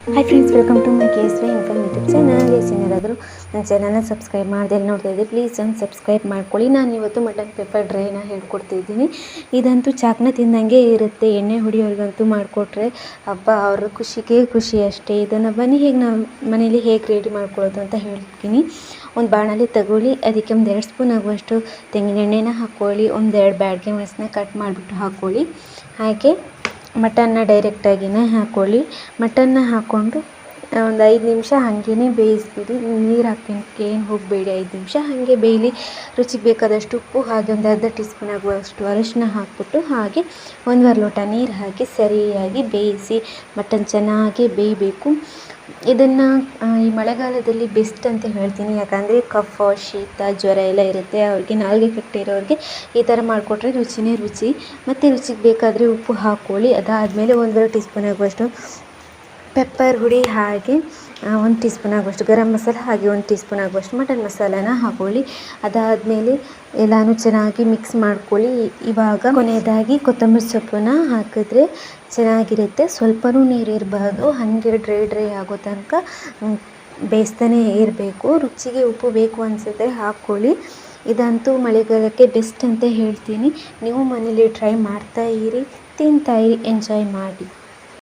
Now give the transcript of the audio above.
Hi friends welcome to my K S Y income YouTube channel S ಏನಾದರೂ ನನ್ನ ಚಾನಲ್ನ subscribe ಮಾಡ್ದೆ ನೋಡ್ತಾ ಇದ್ದೆ ಪ್ಲೀಸ್ ಒಂದು ಸಬ್ಸ್ಕ್ರೈಬ್ ಮಾಡ್ಕೊಳ್ಳಿ. ನಾನು ಇವತ್ತು ಮಟನ್ ಪೆಪ್ಪರ್ ಡ್ರೈನ ಹೇಳ್ಕೊಡ್ತಿದ್ದೀನಿ ಇದಂತೂ ಚಾಕ್ನ ತಿಂದಂಗೆ ಇರುತ್ತೆ. ಎಣ್ಣೆ ಹೊಡಿಯೋರಿಗಂತೂ ಮಾಡಿಕೊಟ್ರೆ ಹಬ್ಬ ಅವ್ರ ಖುಷಿಗೆ ಖುಷಿ ಅಷ್ಟೇ. ಇದನ್ನು ಬನ್ನಿ ಹೇಗೆ ನಾವು ಮನೇಲಿ ಹೇಗೆ ರೆಡಿ ಮಾಡ್ಕೊಳ್ಳೋದು ಅಂತ ಹೇಳ್ತೀನಿ. ಒಂದು ಬಾಣಲಿ ತಗೊಳ್ಳಿ. ಅದಕ್ಕೆ ಒಂದು ಎರಡು ಸ್ಪೂನ್ ಆಗುವಷ್ಟು ತೆಂಗಿನ ಎಣ್ಣೆನ ಹಾಕ್ಕೊಳ್ಳಿ. ಒಂದೆರಡು ಬ್ಯಾಡ್ಗೆ ಮೆಣಸನ್ನ ಕಟ್ ಮಾಡಿಬಿಟ್ಟು ಹಾಕ್ಕೊಳ್ಳಿ. ಹಾಗೆ ಮಟನ್ನ ಡೈರೆಕ್ಟಾಗಿನೇ ಹಾಕೊಳ್ಳಿ. ಮಟನ್ನ ಹಾಕ್ಕೊಂಡು ಒಂದು ಐದು ನಿಮಿಷ ಹಾಗೇ ಬೇಯಿಸ್ಬಿಡಿ. ನೀರು ಹಾಕೋಕ್ಕೆ ಏನು ಹೋಗಬೇಡಿ. ಐದು ನಿಮಿಷ ಹಾಗೆ ಬೇಯಲಿ. ರುಚಿಗೆ ಬೇಕಾದಷ್ಟು ಉಪ್ಪು, ಹಾಗೆ ಒಂದು ಅರ್ಧ ಟೀ ಸ್ಪೂನ್ ಆಗುವಷ್ಟು ಅರಿಶಿನ ಹಾಕಿಬಿಟ್ಟು, ಹಾಗೆ ಒಂದುವರೆ ಲೋಟ ನೀರು ಹಾಕಿ ಸರಿಯಾಗಿ ಬೇಯಿಸಿ, ಮಟನ್ ಚೆನ್ನಾಗಿ ಬೇಯಬೇಕು. ಇದನ್ನು ಈ ಮಳೆಗಾಲದಲ್ಲಿ ಬೆಸ್ಟ್ ಅಂತ ಹೇಳ್ತೀನಿ. ಯಾಕಂದರೆ ಕಫ, ಶೀತ, ಜ್ವರ ಎಲ್ಲ ಇರುತ್ತೆ. ಅವ್ರಿಗೆ ನಾಲ್ಗೆ ಕಟ್ಟಿರೋರಿಗೆ ಈ ಥರ ಮಾಡಿಕೊಟ್ರೆ ರುಚಿನೇ ರುಚಿ. ಮತ್ತು ರುಚಿಗೆ ಬೇಕಾದರೆ ಉಪ್ಪು ಹಾಕ್ಕೊಳ್ಳಿ ಅದಾದಮೇಲೆ ಒಂದೂವರೆ ಟೀ ಸ್ಪೂನ್ ಆಗುವಷ್ಟು ಪೆಪ್ಪರ್ ಹುಡಿ ಹಾಗೆ ಒಂದು ಟೀ ಸ್ಪೂನ್ ಆಗುವಷ್ಟು, ಗರಂ ಮಸಾಲ ಹಾಗೆ ಒಂದು ಟೀ ಸ್ಪೂನ್ ಆಗುವಷ್ಟು ಮಟನ್ ಮಸಾಲಾನ ಹಾಕ್ಕೊಳ್ಳಿ ಅದಾದಮೇಲೆ ಎಲ್ಲನೂ ಚೆನ್ನಾಗಿ ಮಿಕ್ಸ್ ಮಾಡ್ಕೊಳ್ಳಿ. ಇವಾಗ ಕೊನೆಯದಾಗಿ ಕೊತ್ತಂಬರಿ ಸೊಪ್ಪನ್ನ ಹಾಕಿದ್ರೆ ಚೆನ್ನಾಗಿರುತ್ತೆ. ಸ್ವಲ್ಪನೂ ನೀರು ಇರಬಾರ್ದು. ಹಾಗೆ ಡ್ರೈ ಡ್ರೈ ಆಗೋ ತನಕ ಬೇಯಿಸ್ತಾನೇ ಇರಬೇಕು. ರುಚಿಗೆ ಉಪ್ಪು ಬೇಕು ಅನಿಸಿದ್ರೆ ಹಾಕ್ಕೊಳ್ಳಿ ಇದಂತೂ ಮಳೆಗಾಲಕ್ಕೆ ಬೆಸ್ಟ್ ಅಂತ ಹೇಳ್ತೀನಿ. ನೀವು ಮನೇಲಿ ಟ್ರೈ ಮಾಡ್ತಾ ಇರಿ, ತಿಂತಾ ಇರಿ ಎಂಜಾಯ್ ಮಾಡಿ.